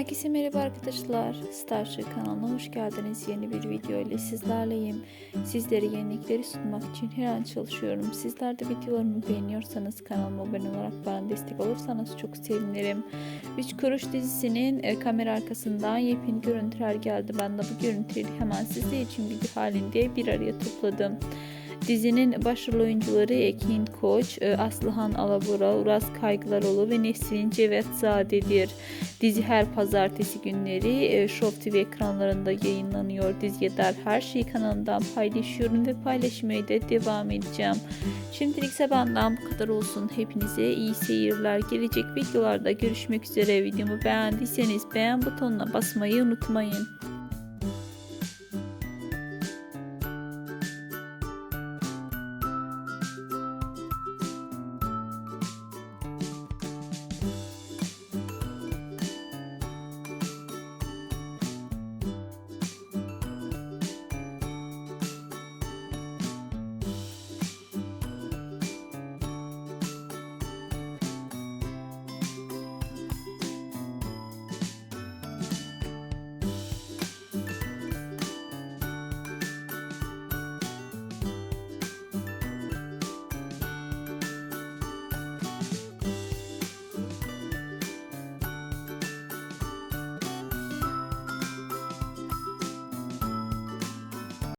Herkese merhaba arkadaşlar. Starship kanalına hoş geldiniz. Yeni bir video ile sizlerleyim. Sizlere yenilikleri sunmak için her an çalışıyorum. Sizler de videolarımı beğeniyorsanız kanalıma abone olarak bana destek olursanız çok sevinirim. Üç Kuruş dizisinin e, kamera arkasından yepyeni görüntüler geldi. Ben de bu görüntüleri hemen sizler için video halinde bir araya topladım. Dizinin başrol oyuncuları Ekin Koç, e, Aslıhan Alabora, Uras Kaygılaroğlu ve Nesrin Cevetzade'dir. Dizi her pazartesi günleri e, Show TV ekranlarında yayınlanıyor. Diziye dair her şeyi kanalımdan paylaşıyorum ve paylaşmaya da devam edeceğim. Şimdilik ise benden bu kadar olsun. Hepinize iyi seyirler. Gelecek videolarda görüşmek üzere. Videomu beğendiyseniz beğen butonuna basmayı unutmayın.